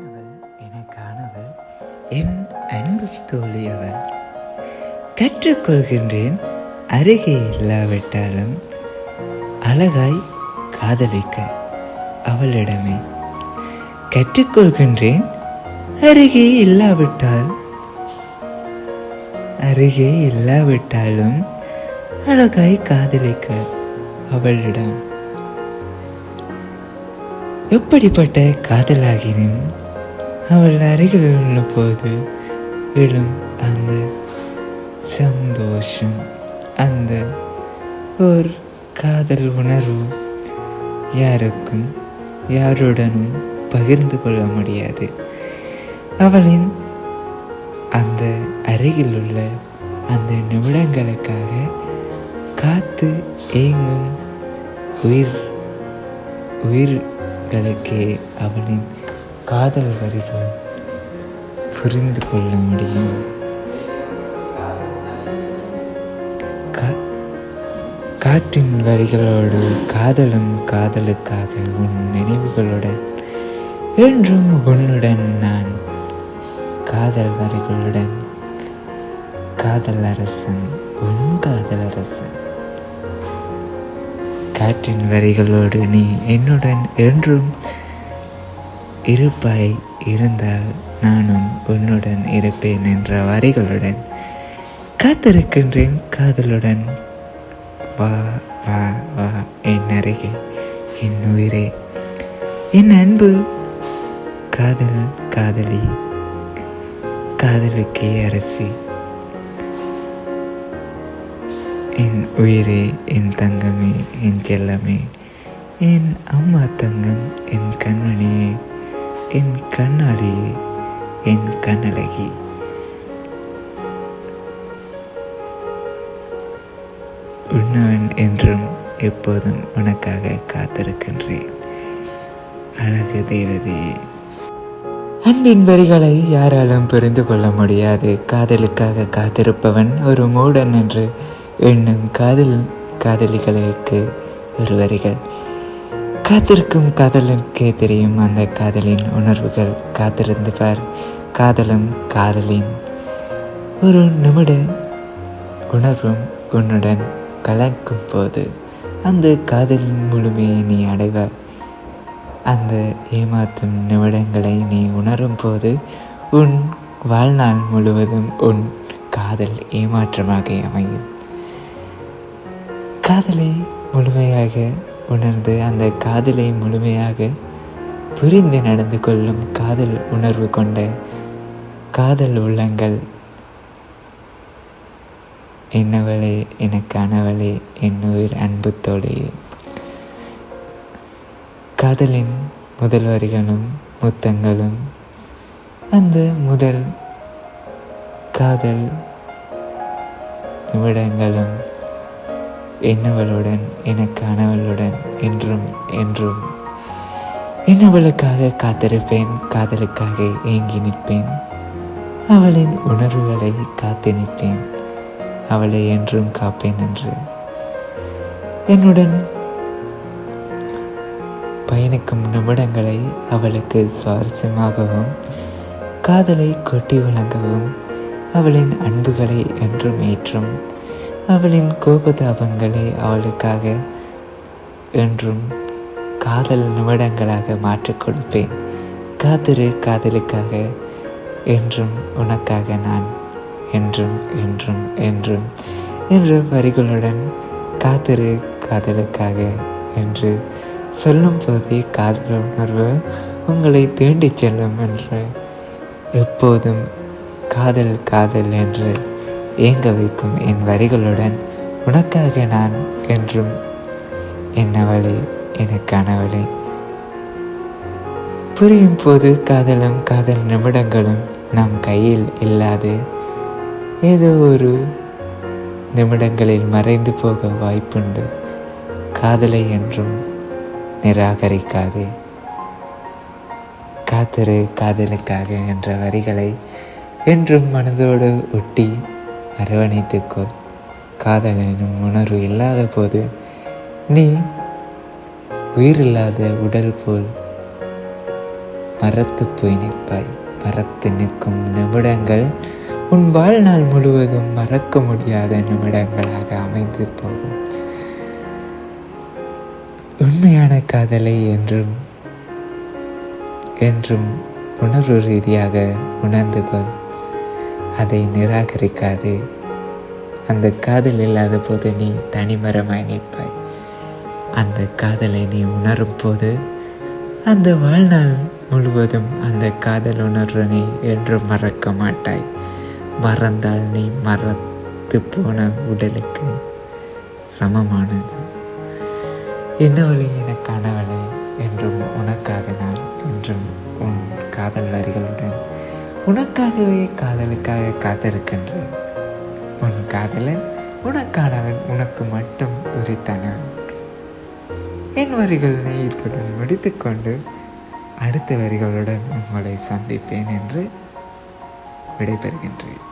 என்னவள்? எனக்கானவள். என் அன்பு தோழியவள் கற்றுக்கொள்கின்றேன். அருகே இல்லாவிட்டாலும் அழகாய் காதலிக்க அவளிடமே. கற்றுக்கொள்கின்றேன். அருகே இல்லாவிட்டால் அருகே இல்லாவிட்டாலும் அழகாய் காதலிக்க அவளிடம். எப்படிப்பட்ட காதலாகினும் அவள் அருகில் உள்ள போது எழும் அந்த சந்தோஷம் அந்த ஒரு காதல் உணர்வு யாருக்கும் யாருடனும் பகிர்ந்து கொள்ள முடியாது. அவளின் அந்த அருகில் உள்ள அந்த நிமிடங்களுக்காக காத்து ஏங்கும் உயிர் உயிர்களுக்கே அவளின் காதல் வரிகள் புரிந்து கொள்ள முடியும். கா- காற்றின் வரிகளோடு காதலும் காதலுக்காக உன் நினைவுகளுடன் என்றும் உன்னுடன் நான் காதல் வரிகளுடன் காதல் அரசன் உன் காதல் அரசன். காற்றின் வரிகளோடு நீ என்னுடன் என்றும் இருப்பாய் இருந்தால் நானும் உன்னுடன் இருப்பேன் என்ற வரிகளுடன். காத்திருக்கின்றேன் காதலுடன். வா வா வா என் அருகே என் உயிரே. என் அன்பு காதல் காதலி காதலுக்கே அரசி. என் உயிரே என் தங்கமே என் செல்லமே என் அம்மா தங்கம் என் கண்மணியே. என் கண்ணாடியே என் கண்ணழகி. உன்னவன் என்றும் எப்போதும் உனக்காக காத்திருக்கின்றேன். அழகு தேவதையே அன்பின் வரிகளை யாராலும் புரிந்து கொள்ள முடியாது. காதலுக்காக காத்திருப்பவன் ஒரு மூடன் என்று எண்ணும் காதல் காதலிகளுக்கு ஒரு வரிகள். காத்திருக்கும் காதலனுக்கு தெரியும். அந்த காதலின் உணர்வுகள் காத்திருந்து பார். காதலும் காதலின் ஒரு நிமிட உணர்வும் உன்னுடன் கலக்கும் போது அந்த காதலின் முழுமையை நீ அடைவாய். அந்த ஏமாற்றும் நிமிடங்களை நீ உணரும் போது உன் வாழ்நாள் முழுவதும் உன் காதல் ஏமாற்றமாக அமையும். காதலை முழுமையாக உணர்ந்து அந்த காதலை முழுமையாக புரிந்து நடந்து கொள்ளும் காதல் உணர்வு கொண்ட காதல் உள்ளங்கள். என்னவளே எனக்கானவளே என் உயிர் அன்பு காதலின் முதல் வரிகளும் முத்தங்களும் அந்த முதல் காதல் நிமிடங்களும் என்னவளுடன் எனக்கானவளுடன் என்றும் என்றும். என்னவளுக்காக காத்திருப்பேன் காதலுக்காக ஏங்கி நிற்பேன். அவளின் உணர்வுகளை காத்து நிற்பேன். அவளை என்றும் காப்பேன் என்று. என்னுடன் பயணிக்கும் நிமிடங்களை அவளுக்கு சுவாரஸ்யமாகவும் காதலை கொட்டி வழங்கவும் அவளின் அன்புகளை என்றும் ஏற்றும். அவளின் கோபதாபங்களை அவளுக்காக என்றும் காதல் நிமிடங்களாக மாற்றிக் கொடுப்பேன். காத்திரு காதலுக்காக என்றும் உனக்காக நான் என்றும் என்றும் என்றும் என்ற வரிகளுடன் காத்திரு காதலுக்காக என்று சொல்லும் போதே காதல் உணர்வு உங்களை தீண்டிச் செல்லும் என்று எப்போதும் காதல் காதல் என்று ஏங்க வைக்கும் என் வரிகளுடன் உனக்காக நான் என்றும். என்னவளே எனக்கானவளே புரியும் போது காதலும் காதல் நிமிடங்களும் நம் கையில் இல்லாது ஏதோ ஒரு நிமிடங்களில் மறைந்து போக வாய்ப்புண்டு. காதலை என்றும் நிராகரிக்காதே. காத்திரு காதலுக்காக என்ற வரிகளை என்றும் மனதோடு ஒட்டி அரவணைத்துக்கொள். காதல் எனும் உணர்வு இல்லாத போது நீ உயிரில்லாத உடல் போல் மரத்து போய் நிற்பாய். மரத்து நிற்கும் நிமிடங்கள் உன் வாழ்நாள் முழுவதும் மறக்க முடியாத நிமிடங்களாக அமைந்து போகும். உண்மையான காதலை என்றும் என்றும் உணர்வு ரீதியாக உணர்ந்து கொள். அதை நிராகரிக்காது. அந்த காதல் இல்லாத போது நீ தனிமரமாய் நிற்பாய். அந்த காதலை நீ உணரும் போது அந்த வாழ்நாள் முழுவதும் அந்த காதல் உணர்வு நீ என்றும் மறக்க மாட்டாய். மறந்தால் நீ மறத்து போன உடலுக்கு சமமானது. என்ன வழி என காணவலை என்றும் உனக்காக நான் என்றும் உன் காதல் வரிகளுடன் உனக்காகவே காதலுக்காக காத்திருக்கின்றேன் உன் காதலன் உனக்கானவன் உனக்கு மட்டும் உரித்தனன் என் வரிகள் இத்துடன் முடித்துக்கொண்டு அடுத்த வரிகளுடன் உங்களை சந்திப்பேன் என்று விடைபெறுகின்றேன்.